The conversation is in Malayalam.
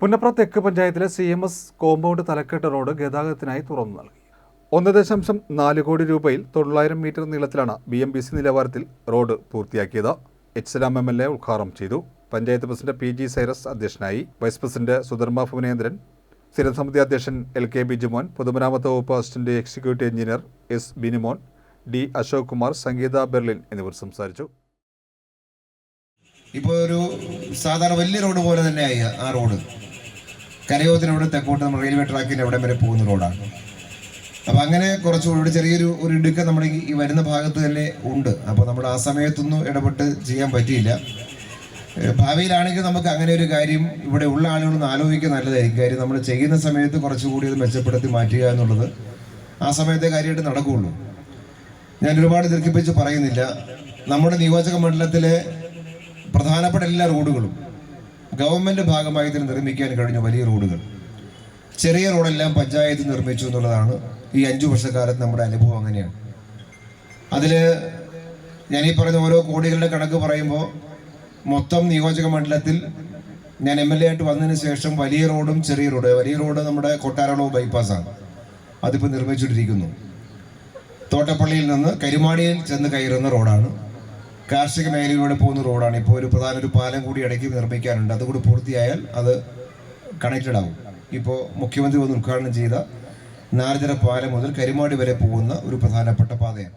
പുന്നപ്ര തെക്ക് പഞ്ചായത്തിലെ സി എം എസ് കോമ്പൗണ്ട് തലക്കെട്ട് റോഡ് ഗതാഗതത്തിനായി തുറന്നു നൽകി. ഒന്ന് ദശാംശം നാല് കോടി രൂപയിൽ തൊള്ളായിരം മീറ്റർ നീളത്തിലാണ് ബി എം ബി സി നിലവാരത്തിൽ റോഡ് പൂർത്തിയാക്കിയത്. H Salam M L A ഉദ്ഘാടനം ചെയ്തു. Panchayat president P G Cyrus അധ്യക്ഷനായി. Vice president Sudharma Bhuvanendran. സ്ഥിരസമിതി അധ്യക്ഷൻ എൽ കെ ബിജുമോൻ. പൊതുമരാമത്ത് വകുപ്പ് assistant executive engineer S Binimon. D Ashok Kumar Sangeetha Berlin എന്നിവർ സംസാരിച്ചു. ഇപ്പോൾ ഒരു സാധാരണ വലിയ റോഡ് പോലെ തന്നെയായി ആ റോഡ്. കരയോത്തിനോട് തെക്കോട്ട് നമ്മൾ റെയിൽവേ ട്രാക്കിന്റെ അവിടെ വരെ പോകുന്ന റോഡാണ്. അപ്പോൾ അങ്ങനെ കുറച്ച് ഇവിടെ ചെറിയൊരു ഒരു ഇടുക്കം നമ്മുടെ ഈ- വരുന്ന ഭാഗത്ത് തന്നെ ഉണ്ട്. അപ്പോൾ നമ്മൾ ആ സമയത്തൊന്നും ഇടപെട്ട് ചെയ്യാൻ പറ്റിയില്ല. ഭാവിയിലാണെങ്കിൽ നമുക്ക് അങ്ങനെ ഒരു കാര്യം ഇവിടെ ഉള്ള ആളുകളൊന്നും ആലോചിക്കാൻ നല്ലതായിരിക്കും. കാര്യം നമ്മൾ ചെയ്യുന്ന സമയത്ത് കുറച്ചുകൂടി അത് മെച്ചപ്പെടുത്തി മാറ്റുക എന്നുള്ളത് ആ സമയത്തെ കാര്യമായിട്ട് നടക്കുകയുള്ളൂ ഞാൻ ഒരുപാട് ദീർഘിപ്പിച്ച് പറയുന്നില്ല. നമ്മുടെ നിയോജക മണ്ഡലത്തിലെ പ്രധാനപ്പെട്ട എല്ലാ റോഡുകളും ഗവൺമെന്റ് ഭാഗമായി ഇതിന് നിർമ്മിക്കാൻ കഴിഞ്ഞ വലിയ റോഡുകൾ. ചെറിയ റോഡെല്ലാം പഞ്ചായത്ത് നിർമ്മിച്ചു എന്നുള്ളതാണ് ഈ അഞ്ചു വർഷക്കാലത്ത് നമ്മുടെ അനുഭവം അങ്ങനെയാണ്. അതിൽ ഞാൻ ഈ പറയുന്ന ഓരോ കോടികളുടെ കണക്ക് പറയുമ്പോൾ മൊത്തം നിയോജക മണ്ഡലത്തിൽ ഞാൻ എം എൽ എ ആയിട്ട് വന്നതിന് ശേഷം വലിയ റോഡും ചെറിയ റോഡ്. വലിയ റോഡ് നമ്മുടെ കൊട്ടാരളവ് ബൈപ്പാസാണ് അതിപ്പോൾ നിർമ്മിച്ചിട്ടിരിക്കുന്നു തോട്ടപ്പള്ളിയിൽ നിന്ന് കരുമാടിയിൽ ചെന്ന് കയറുന്ന റോഡാണ്. കാർഷിക മേഖലയിലൂടെ പോകുന്ന റോഡാണ്. ഇപ്പോൾ ഒരു പ്രധാന ഒരു പാലം കൂടി ഇടയ്ക്ക് നിർമ്മിക്കാനുണ്ട്. അതുകൂടി പൂർത്തിയായാൽ അത് കണക്റ്റഡ് ആവും. ഇപ്പോൾ മുഖ്യമന്ത്രി വന്ന് ഉദ്ഘാടനം ചെയ്ത നാരജര പാലം മുതൽ കരിമാടി വരെ പോകുന്ന ഒരു പ്രധാനപ്പെട്ട പാതയാണ്.